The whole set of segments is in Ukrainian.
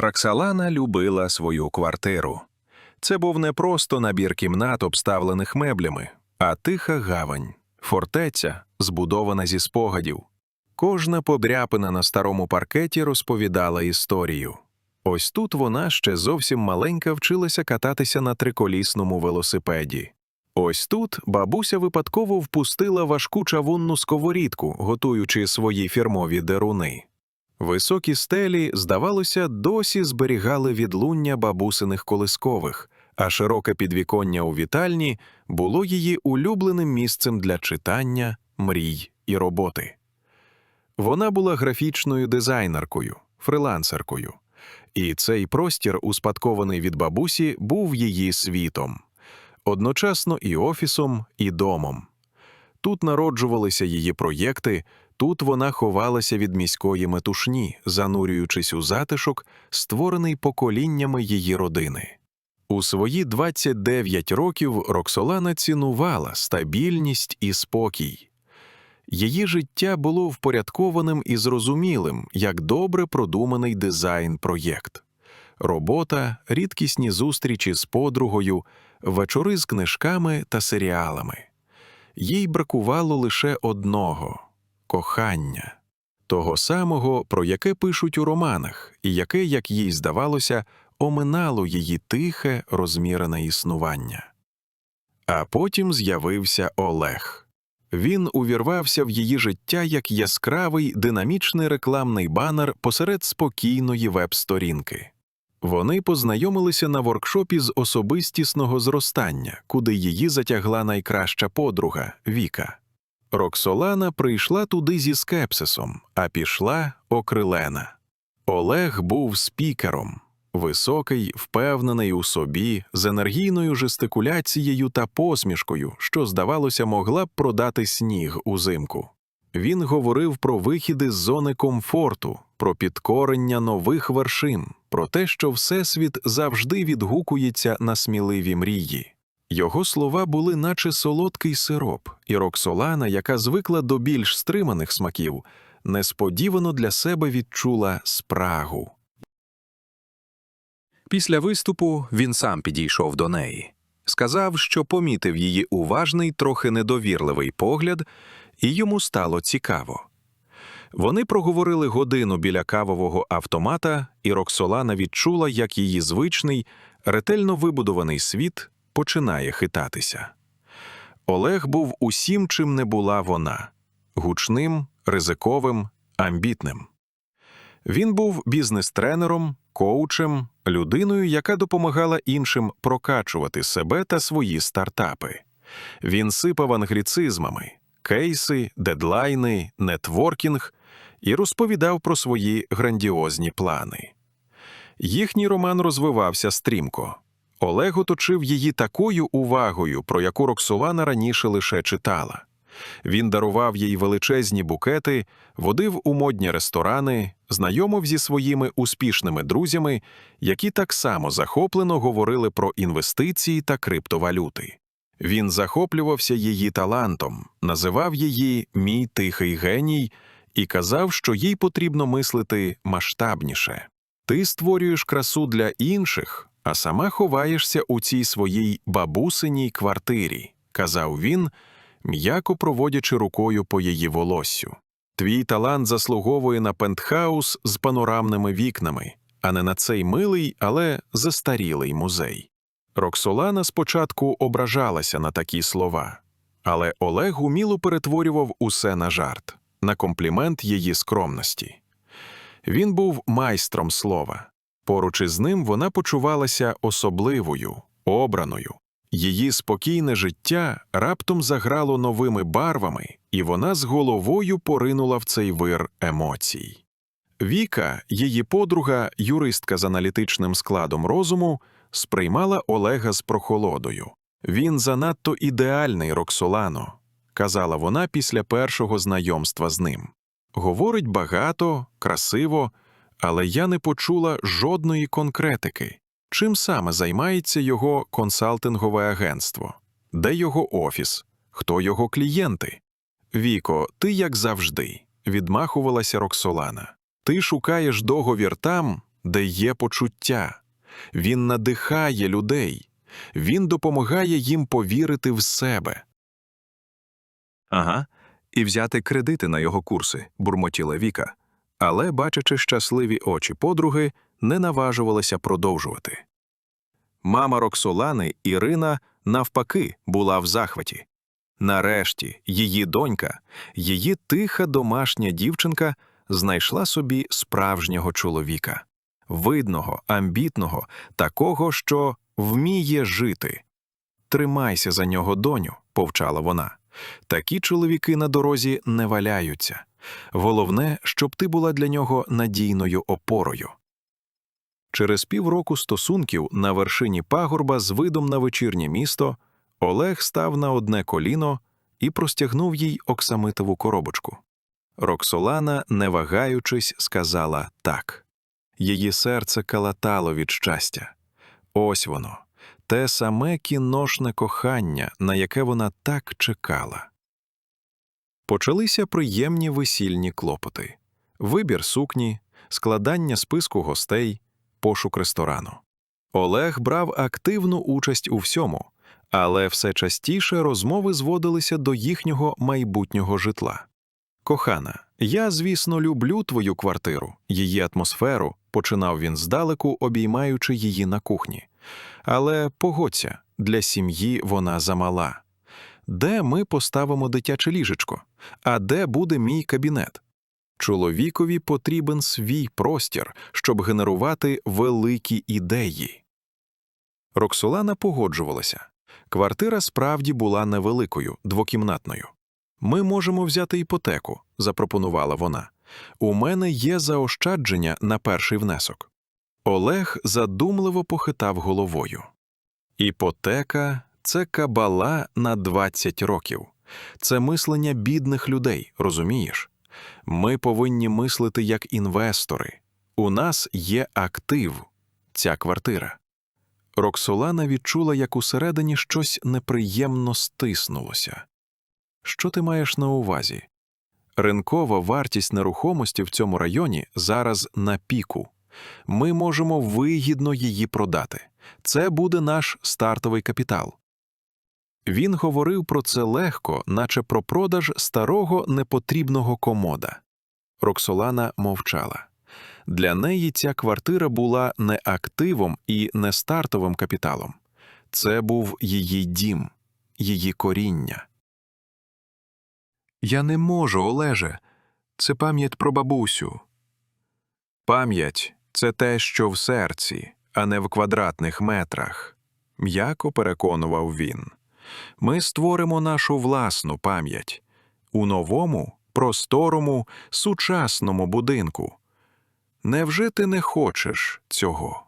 Роксолана любила свою квартиру. Це був не просто набір кімнат, обставлених меблями, а тиха гавань, фортеця, збудована зі спогадів. Кожна подряпина на старому паркеті розповідала історію. Ось тут вона ще зовсім маленька вчилася кататися на триколісному велосипеді. Ось тут бабуся випадково впустила важку чавунну сковорідку, готуючи свої фірмові деруни. Високі стелі, здавалося, досі зберігали відлуння бабусиних колискових, а широке підвіконня у вітальні було її улюбленим місцем для читання, мрій і роботи. Вона була графічною дизайнеркою, фрилансеркою, і цей простір, успадкований від бабусі, був її світом, одночасно і офісом, і домом. Тут народжувалися її проєкти, тут вона ховалася від міської метушні, занурюючись у затишок, створений поколіннями її родини. У свої 29 років Роксолана цінувала стабільність і спокій. Її життя було впорядкованим і зрозумілим, як добре продуманий дизайн-проєкт. Робота, рідкісні зустрічі з подругою, вечори з книжками та серіалами. Їй бракувало лише одного кохання, того самого, про яке пишуть у романах, і яке, як їй здавалося, оминало її тихе, розмірене існування. А потім з'явився Олег. Він увірвався в її життя як яскравий динамічний рекламний банер посеред спокійної веб-сторінки. Вони познайомилися на воркшопі з особистісного зростання, куди її затягла найкраща подруга Віка. Роксолана прийшла туди зі скепсисом, а пішла окрилена. Олег був спікером, високий, впевнений у собі, з енергійною жестикуляцією та посмішкою, що, здавалося, могла б продати сніг узимку. Він говорив про вихіди з зони комфорту, про підкорення нових вершин, про те, що Всесвіт завжди відгукується на сміливі мрії. Його слова були наче солодкий сироп, і Роксолана, яка звикла до більш стриманих смаків, несподівано для себе відчула спрагу. Після виступу він сам підійшов до неї. Сказав, що помітив її уважний, трохи недовірливий погляд, і йому стало цікаво. Вони проговорили годину біля кавового автомата, і Роксолана відчула, як її звичний, ретельно вибудований світ починає хитатися. Олег був усім, чим не була вона гучним, ризиковим, амбітним. Він був бізнес-тренером, коучем, людиною, яка допомагала іншим прокачувати себе та свої стартапи. Він сипав англіцизмами, кейси, дедлайни, нетворкінг і розповідав про свої грандіозні плани. Їхній роман розвивався стрімко. Олег оточив її такою увагою, про яку Роксолана раніше лише читала. Він дарував їй величезні букети, водив у модні ресторани, знайомив зі своїми успішними друзями, які так само захоплено говорили про інвестиції та криптовалюти. Він захоплювався її талантом, називав її мій тихий геній і казав, що їй потрібно мислити масштабніше. Ти створюєш красу для інших, а сама ховаєшся у цій своїй бабусиній квартирі, казав він, м'яко проводячи рукою по її волоссю. Твій талант заслуговує на пентхаус з панорамними вікнами, а не на цей милий, але застарілий музей. Роксолана спочатку ображалася на такі слова, але Олег уміло перетворював усе на жарт, на комплімент її скромності. Він був майстром слова. Поруч із ним вона почувалася особливою, обраною. Її спокійне життя раптом заграло новими барвами, і вона з головою поринула в цей вир емоцій. Віка, її подруга, юристка з аналітичним складом розуму, сприймала Олега з прохолодою. Він занадто ідеальний, Роксолано, казала вона після першого знайомства з ним. Говорить багато, красиво, але я не почула жодної конкретики. Чим саме займається його консалтингове агентство? Де його офіс? Хто його клієнти? Віко, ти як завжди, відмахувалася Роксолана. Ти шукаєш договір там, де є почуття. Він надихає людей, він допомагає їм повірити в себе. Ага, і взяти кредити на його курси, бурмотіла Віка, але, бачачи щасливі очі подруги, не наважувалася продовжувати. Мама Роксолани Ірина, навпаки, була в захваті. Нарешті її донька, її тиха домашня дівчинка, знайшла собі справжнього чоловіка, видного, амбітного, такого, що вміє жити. Тримайся за нього, доню, повчала вона. Такі чоловіки на дорозі не валяються. Головне, щоб ти була для нього надійною опорою. Через півроку стосунків на вершині пагорба з видом на вечірнє місто Олег став на одне коліно і простягнув їй оксамитову коробочку. Роксолана, не вагаючись, сказала так. Її серце калатало від щастя. Ось воно, те саме кіношне кохання, на яке вона так чекала. Почалися приємні весільні клопоти вибір сукні, складання списку гостей, пошук ресторану. Олег брав активну участь у всьому, але все частіше розмови зводилися до їхнього майбутнього житла. Кохана, я, звісно, люблю твою квартиру, її атмосферу, починав він здалеку, обіймаючи її на кухні. Але погодься, для сім'ї вона замала. Де ми поставимо дитяче ліжечко? А де буде мій кабінет? Чоловікові потрібен свій простір, щоб генерувати великі ідеї. Роксолана погоджувалася. Квартира справді була невеликою, двокімнатною. Ми можемо взяти іпотеку, запропонувала вона. У мене є заощадження на перший внесок. Олег задумливо похитав головою. Іпотека це кабала на 20 років. Це мислення бідних людей, розумієш? Ми повинні мислити як інвестори. У нас є актив, ця квартира. Роксолана відчула, як усередині щось неприємно стиснулося. Що ти маєш на увазі? Ринкова вартість нерухомості в цьому районі зараз на піку. Ми можемо вигідно її продати. Це буде наш стартовий капітал. Він говорив про це легко, наче про продаж старого непотрібного комода. Роксолана мовчала. Для неї ця квартира була не активом і не стартовим капіталом. Це був її дім, її коріння. Я не можу, Олеже. Це пам'ять про бабусю. Пам'ять це те, що в серці, а не в квадратних метрах, м'яко переконував він. Ми створимо нашу власну пам'ять у новому, просторому, сучасному будинку. Невже ти не хочеш цього?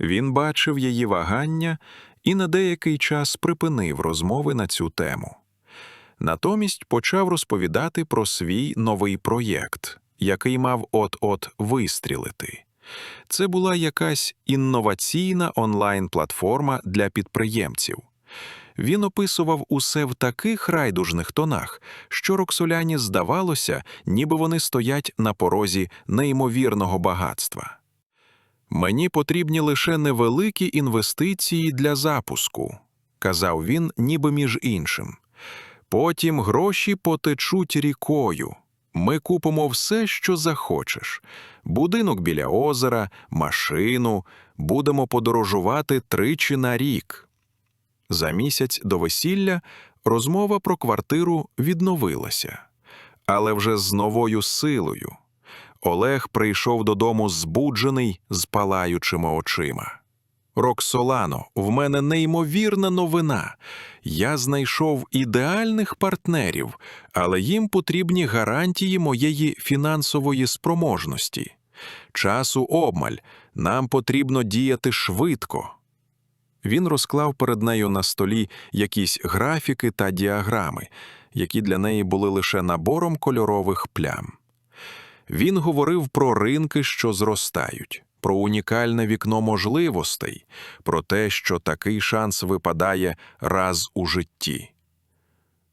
Він бачив її вагання і на деякий час припинив розмови на цю тему. Натомість почав розповідати про свій новий проєкт, який мав от-от вистрілити. Це була якась інноваційна онлайн-платформа для підприємців. Він описував усе в таких райдужних тонах, що Роксоляні здавалося, ніби вони стоять на порозі неймовірного багатства. Мені потрібні лише невеликі інвестиції для запуску, казав він, ніби між іншим. Потім гроші потечуть рікою. Ми купимо все, що захочеш: будинок біля озера, машину, будемо подорожувати тричі на рік. За місяць до весілля розмова про квартиру відновилася, але вже з новою силою. Олег прийшов додому збуджений з палаючими очима. Роксолано, в мене неймовірна новина. Я знайшов ідеальних партнерів, але їм потрібні гарантії моєї фінансової спроможності. Часу обмаль, нам потрібно діяти швидко. Він розклав перед нею на столі якісь графіки та діаграми, які для неї були лише набором кольорових плям. Він говорив про ринки, що зростають, про унікальне вікно можливостей, про те, що такий шанс випадає раз у житті.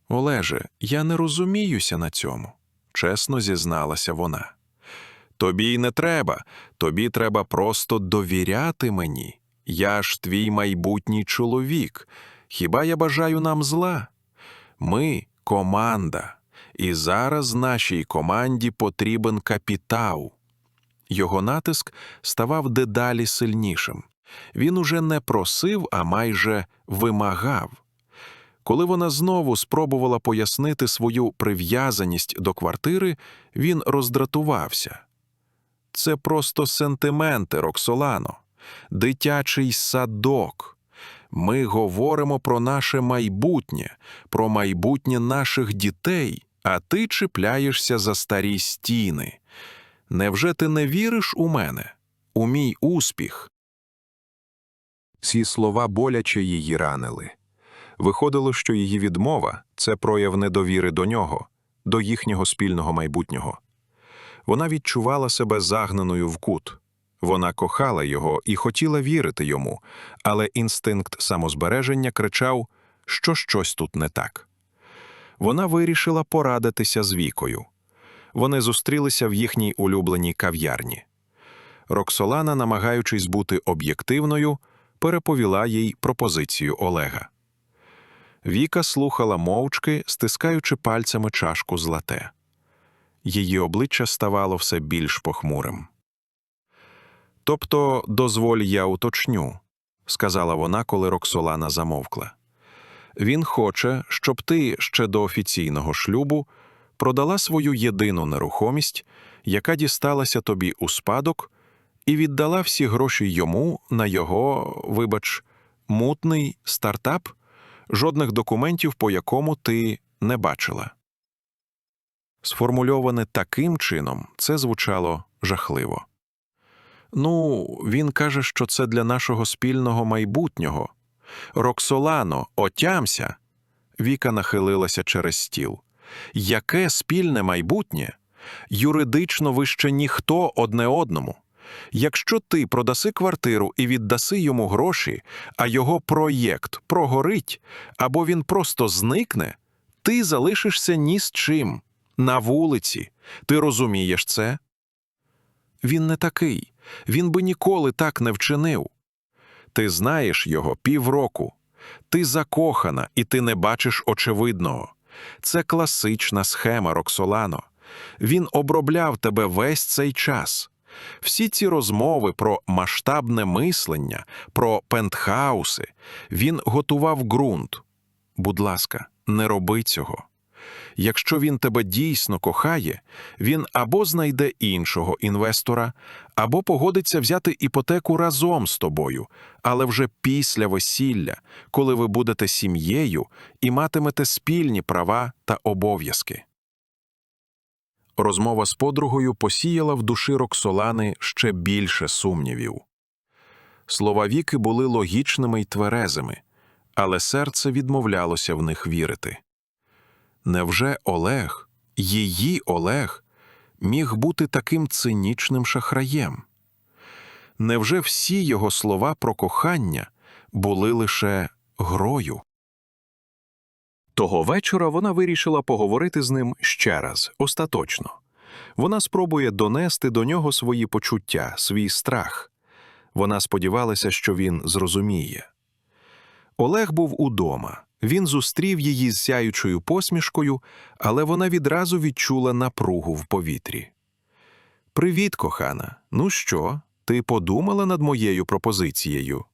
Олеже, я не розуміюся на цьому, чесно зізналася вона. Тобі й не треба, тобі треба просто довіряти мені. Я ж твій майбутній чоловік. Хіба я бажаю нам зла? Ми команда, і зараз нашій команді потрібен капітал. Його натиск ставав дедалі сильнішим. Він уже не просив, а майже вимагав. Коли вона знову спробувала пояснити свою прив'язаність до квартири, він роздратувався. Це просто сентименти, Роксолано, дитячий садок. Ми говоримо про наше майбутнє, про майбутнє наших дітей, а ти чіпляєшся за старі стіни. Невже ти не віриш у мене, у мій успіх? Ці слова боляче її ранили. Виходило, що її відмова це прояв недовіри до нього, до їхнього спільного майбутнього. Вона відчувала себе загнаною в кут. Вона кохала його і хотіла вірити йому, але інстинкт самозбереження кричав, що щось тут не так. Вона вирішила порадитися з Вікою. Вони зустрілися в їхній улюбленій кав'ярні. Роксолана, намагаючись бути об'єктивною, переповіла їй пропозицію Олега. Віка слухала мовчки, стискаючи пальцями чашку з лате. Її обличчя ставало все більш похмурим. Тобто, дозволь я уточню, сказала вона, коли Роксолана замовкла. Він хоче, щоб ти ще до офіційного шлюбу продала свою єдину нерухомість, яка дісталася тобі у спадок, і віддала всі гроші йому на його, вибач, мутний стартап, жодних документів, по якому ти не бачила. Сформульоване таким чином, це звучало жахливо. Ну, він каже, що це для нашого спільного майбутнього. Роксолано, отямся. Віка нахилилася через стіл. Яке спільне майбутнє? Юридично ви ще ніхто одне одному. Якщо ти продаси квартиру і віддаси йому гроші, а його проєкт прогорить, або він просто зникне, ти залишишся ні з чим. На вулиці. Ти розумієш це? Він не такий. Він би ніколи так не вчинив. Ти знаєш його півроку. Ти закохана, і ти не бачиш очевидного. Це класична схема Роксолано. Він обробляв тебе весь цей час. Всі ці розмови про масштабне мислення, про пентхауси, він готував ґрунт. Будь ласка, не роби цього. Якщо він тебе дійсно кохає, він або знайде іншого інвестора, або погодиться взяти іпотеку разом з тобою, але вже після весілля, коли ви будете сім'єю і матимете спільні права та обов'язки. Розмова з подругою посіяла в душі Роксолани ще більше сумнівів. Слова Віки були логічними й тверезими, але серце відмовлялося в них вірити. Невже Олег, її Олег, міг бути таким цинічним шахраєм? Невже всі його слова про кохання були лише грою? Того вечора вона вирішила поговорити з ним ще раз, остаточно. Вона спробує донести до нього свої почуття, свій страх. Вона сподівалася, що він зрозуміє. Олег був удома. Він зустрів її з сяючою посмішкою, але вона відразу відчула напругу в повітрі. Привіт, кохана. Ну що, ти подумала над моєю пропозицією?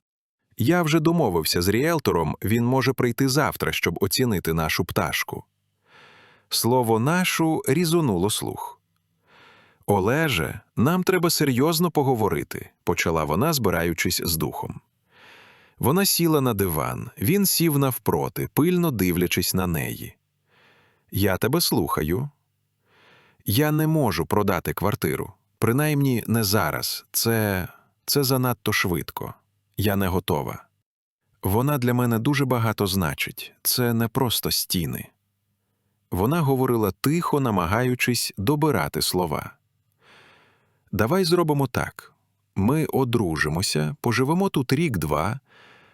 Я вже домовився з ріелтором, він може прийти завтра, щоб оцінити нашу пташку. Слово нашу різонуло слух. Олеже, нам треба серйозно поговорити, почала вона, збираючись з духом. Вона сіла на диван, він сів навпроти, пильно дивлячись на неї. Я тебе слухаю. Я не можу продати квартиру. Принаймні не зараз. Це це занадто швидко. Я не готова. Вона для мене дуже багато значить. Це не просто стіни. Вона говорила тихо, намагаючись добирати слова. Давай зробимо так. Ми одружимося, поживемо тут рік-два,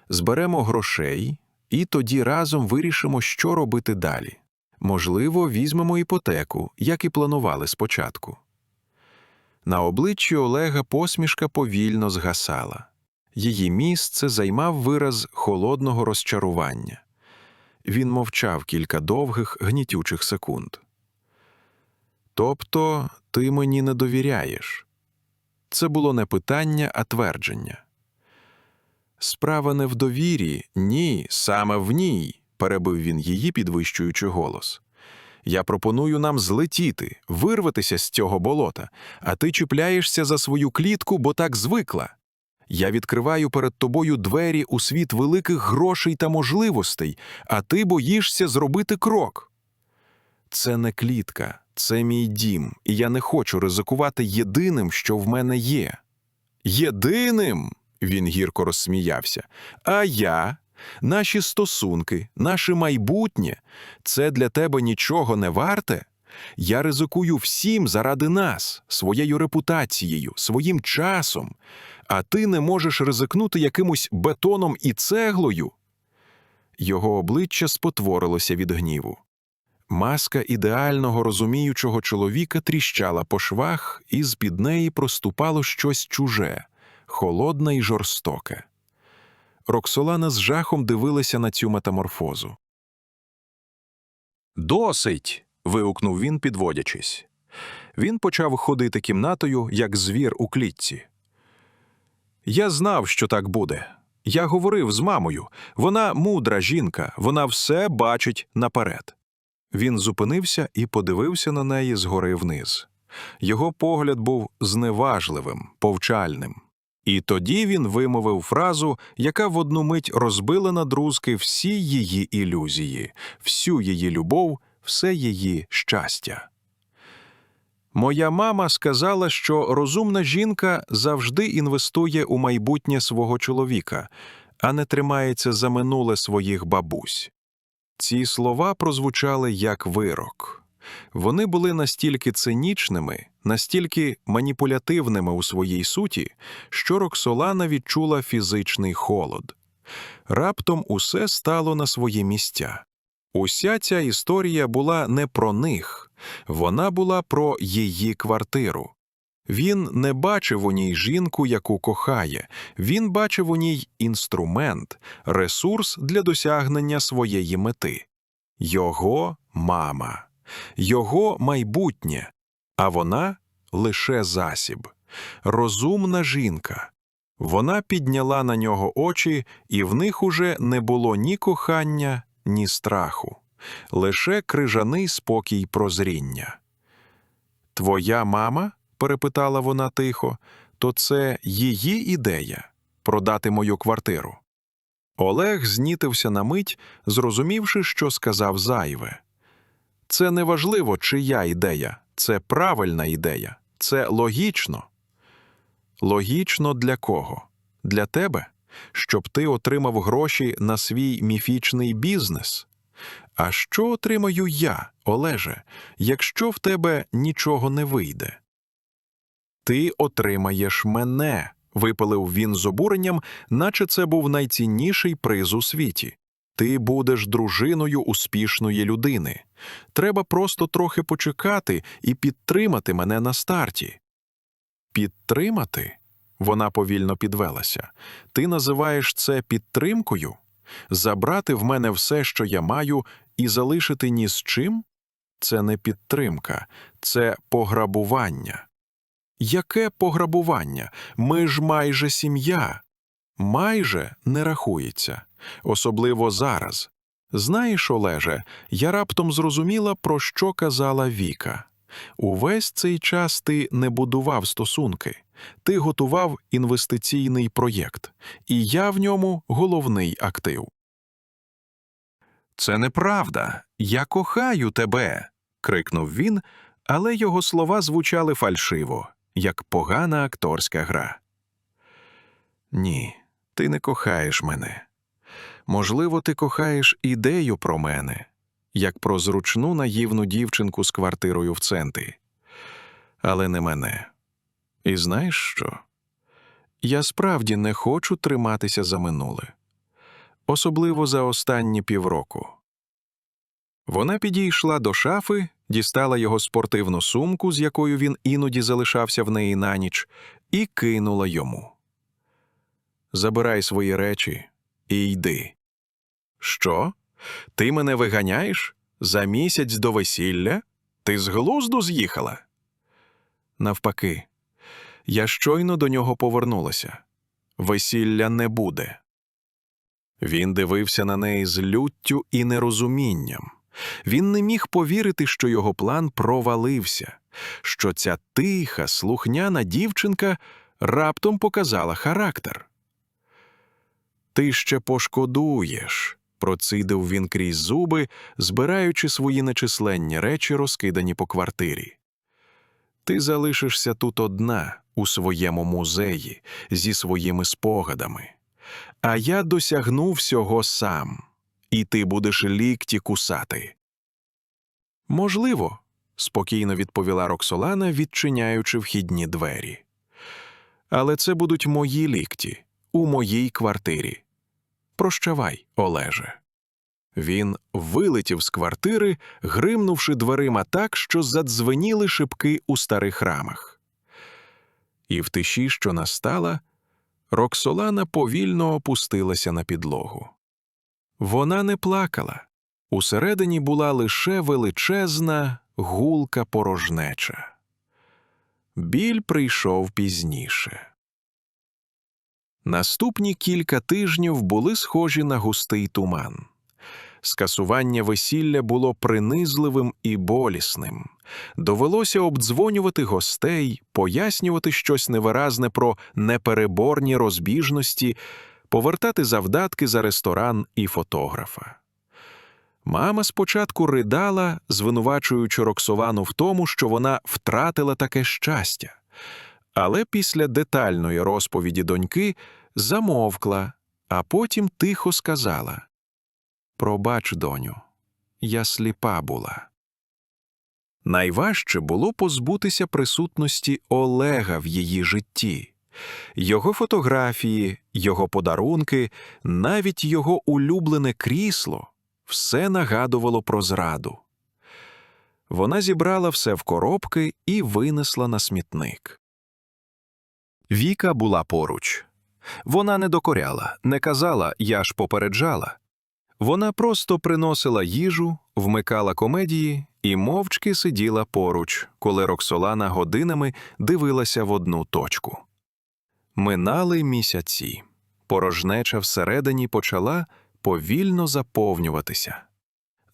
зберемо грошей і тоді разом вирішимо, що робити далі. Можливо, візьмемо іпотеку, як і планували спочатку. На обличчі Олега посмішка повільно згасала. Її місце займав вираз холодного розчарування. Він мовчав кілька довгих, гнітючих секунд. Тобто ти мені не довіряєш? Це було не питання, а твердження. Справа не в довірі, ні, саме в ній, перебив він її, підвищуючи голос. Я пропоную нам злетіти, вирватися з цього болота, а ти чіпляєшся за свою клітку, бо так звикла. Я відкриваю перед тобою двері у світ великих грошей та можливостей, а ти боїшся зробити крок. Це не клітка, це мій дім, і я не хочу ризикувати єдиним, що в мене є. Єдиним. Він гірко розсміявся. А я, наші стосунки, наше майбутнє це для тебе нічого не варте? Я ризикую всім заради нас, своєю репутацією, своїм часом, а ти не можеш ризикнути якимось бетоном і цеглою. Його обличчя спотворилося від гніву. Маска ідеального розуміючого чоловіка тріщала по швах, і з-під неї проступало щось чуже, холодне й жорстоке. Роксолана з жахом дивилася на цю метаморфозу. Досить. вигукнув він, підводячись. Він почав ходити кімнатою, як звір у клітці. Я знав, що так буде. Я говорив з мамою. Вона мудра жінка, вона все бачить наперед. Він зупинився і подивився на неї згори вниз. Його погляд був зневажливим, повчальним. І тоді він вимовив фразу, яка в одну мить розбила на друзки всі її ілюзії, всю її любов, все її щастя. Моя мама сказала, що розумна жінка завжди інвестує у майбутнє свого чоловіка, а не тримається за минуле своїх бабусь. Ці слова прозвучали як вирок. Вони були настільки цинічними, настільки маніпулятивними у своїй суті, що Роксолана відчула фізичний холод. Раптом усе стало на свої місця. Уся ця історія була не про них, вона була про її квартиру. Він не бачив у ній жінку, яку кохає, він бачив у ній інструмент, ресурс для досягнення своєї мети. Його мама, його майбутнє, а вона лише засіб, розумна жінка. Вона підняла на нього очі, і в них уже не було ні кохання, ні страху, лише крижаний спокій прозріння. Твоя мама? перепитала вона тихо, то це її ідея продати мою квартиру. Олег знітився на мить, зрозумівши, що сказав зайве. Це не важливо, чия ідея, це правильна ідея, це логічно. Логічно для кого? Для тебе? Щоб ти отримав гроші на свій міфічний бізнес? А що отримаю я, Олеже, якщо в тебе нічого не вийде? Ти отримаєш мене, випалив він з обуренням, наче це був найцінніший приз у світі. Ти будеш дружиною успішної людини. Треба просто трохи почекати і підтримати мене на старті. Підтримати? Вона повільно підвелася. Ти називаєш це підтримкою? Забрати в мене все, що я маю, і залишити ні з чим? Це не підтримка, це пограбування. Яке пограбування? Ми ж майже сім'я. Майже не рахується, особливо зараз. Знаєш, Олеже, я раптом зрозуміла, про що казала Віка. Увесь цей час ти не будував стосунки, ти готував інвестиційний проєкт, і я в ньому головний актив. Це неправда. Я кохаю тебе. крикнув він, але його слова звучали фальшиво, як погана акторська гра. Ні, ти не кохаєш мене. Можливо, ти кохаєш ідею про мене, як про зручну наївну дівчинку з квартирою в центрі. Але не мене. І знаєш що? Я справді не хочу триматися за минуле, особливо за останні півроку. Вона підійшла до шафи дістала його спортивну сумку, з якою він іноді залишався в неї на ніч, і кинула йому. Забирай свої речі і йди. Що? Ти мене виганяєш? За місяць до весілля? Ти з глузду з'їхала? Навпаки, я щойно до нього повернулася. Весілля не буде. Він дивився на неї з люттю і нерозумінням. Він не міг повірити, що його план провалився, що ця тиха, слухняна дівчинка раптом показала характер. Ти ще пошкодуєш, процидив він крізь зуби, збираючи свої нечисленні речі, розкидані по квартирі. Ти залишишся тут одна, у своєму музеї, зі своїми спогадами. А я досягну всього сам, і ти будеш лікті кусати. Можливо, спокійно відповіла Роксолана, відчиняючи вхідні двері. Але це будуть мої лікті у моїй квартирі. Прощавай, Олеже. Він вилетів з квартири, гримнувши дверима так, що задзвеніли шибки у старих рамах. І в тиші, що настала, Роксолана повільно опустилася на підлогу. Вона не плакала. Усередині була лише величезна гулка порожнеча. Біль прийшов пізніше. Наступні кілька тижнів були схожі на густий туман. Скасування весілля було принизливим і болісним. Довелося обдзвонювати гостей, пояснювати щось невиразне про непереборні розбіжності, повертати завдатки за ресторан і фотографа. Мама спочатку ридала, звинувачуючи Роксовану в тому, що вона втратила таке щастя, але після детальної розповіді доньки замовкла, а потім тихо сказала Пробач, доню, я сліпа була. Найважче було позбутися присутності Олега в її житті. Його фотографії, його подарунки, навіть його улюблене крісло все нагадувало про зраду. Вона зібрала все в коробки і винесла на смітник. Віка була поруч. Вона не докоряла, не казала я ж попереджала. Вона просто приносила їжу, вмикала комедії і мовчки сиділа поруч, коли Роксолана годинами дивилася в одну точку. Минали місяці. Порожнеча всередині почала повільно заповнюватися.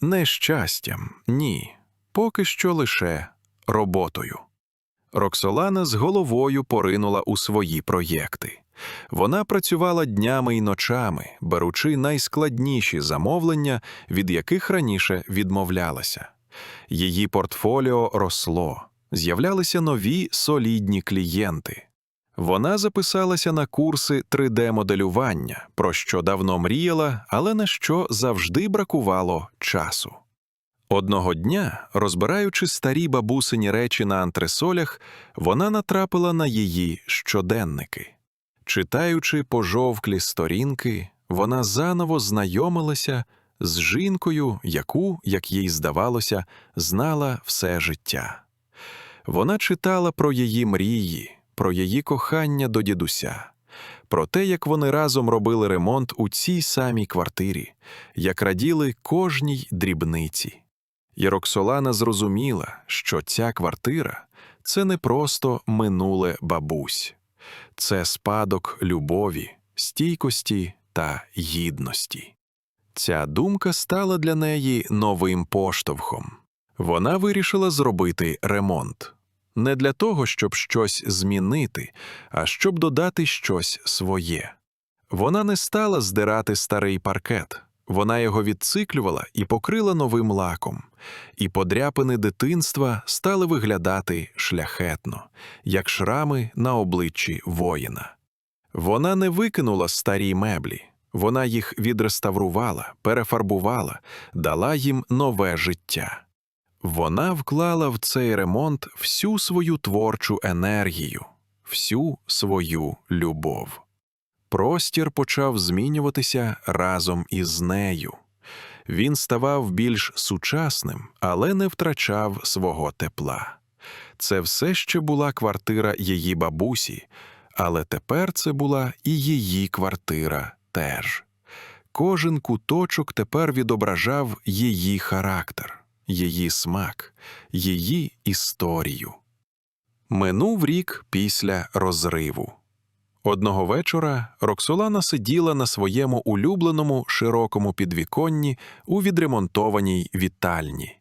Не щастям, ні, поки що лише роботою. Роксолана з головою поринула у свої проєкти. Вона працювала днями й ночами, беручи найскладніші замовлення, від яких раніше відмовлялася. Її портфоліо росло, з'являлися нові солідні клієнти. Вона записалася на курси 3D-моделювання, про що давно мріяла, але на що завжди бракувало часу. Одного дня, розбираючи старі бабусині речі на антресолях, вона натрапила на її щоденники. Читаючи пожовклі сторінки, вона заново знайомилася з жінкою, яку, як їй здавалося, знала все життя. Вона читала про її мрії, про її кохання до дідуся, про те, як вони разом робили ремонт у цій самій квартирі, як раділи кожній дрібниці. І Роксолана зрозуміла, що ця квартира це не просто минуле бабусь, це спадок любові, стійкості та гідності. Ця думка стала для неї новим поштовхом. Вона вирішила зробити ремонт не для того, щоб щось змінити, а щоб додати щось своє. Вона не стала здирати старий паркет, вона його відциклювала і покрила новим лаком, і подряпини дитинства стали виглядати шляхетно, як шрами на обличчі воїна. Вона не викинула старі меблі, вона їх відреставрувала, перефарбувала, дала їм нове життя. Вона вклала в цей ремонт всю свою творчу енергію, всю свою любов. Простір почав змінюватися разом із нею. Він ставав більш сучасним, але не втрачав свого тепла. Це все ще була квартира її бабусі, але тепер це була і її квартира теж. Кожен куточок тепер відображав її характер, її смак, її історію. Минув рік після розриву. Одного вечора Роксолана сиділа на своєму улюбленому широкому підвіконні у відремонтованій вітальні.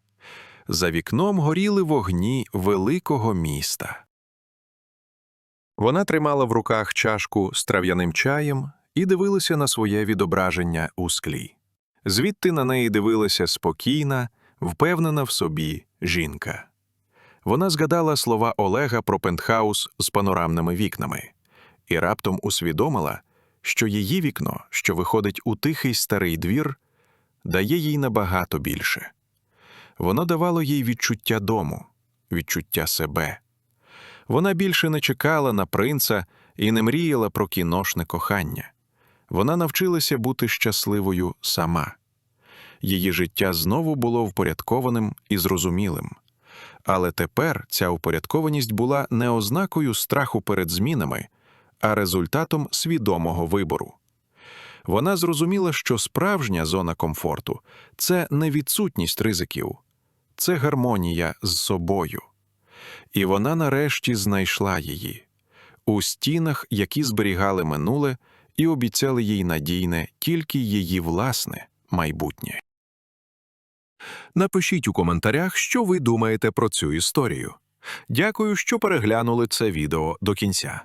За вікном горіли вогні великого міста. Вона тримала в руках чашку з трав'яним чаєм і дивилася на своє відображення у склі. Звідти на неї дивилася спокійна, впевнена в собі жінка. Вона згадала слова Олега про пентхаус з панорамними вікнами і раптом усвідомила, що її вікно, що виходить у тихий старий двір, дає їй набагато більше. Воно давало їй відчуття дому, відчуття себе. Вона більше не чекала на принца і не мріяла про кіношне кохання. Вона навчилася бути щасливою сама. Її життя знову було впорядкованим і зрозумілим. Але тепер ця упорядкованість була не ознакою страху перед змінами, а результатом свідомого вибору. Вона зрозуміла, що справжня зона комфорту це не відсутність ризиків, це гармонія з собою. І вона нарешті знайшла її у стінах, які зберігали минуле і обіцяли їй надійне тільки її власне майбутнє. Напишіть у коментарях, що ви думаєте про цю історію. Дякую, що переглянули це відео до кінця.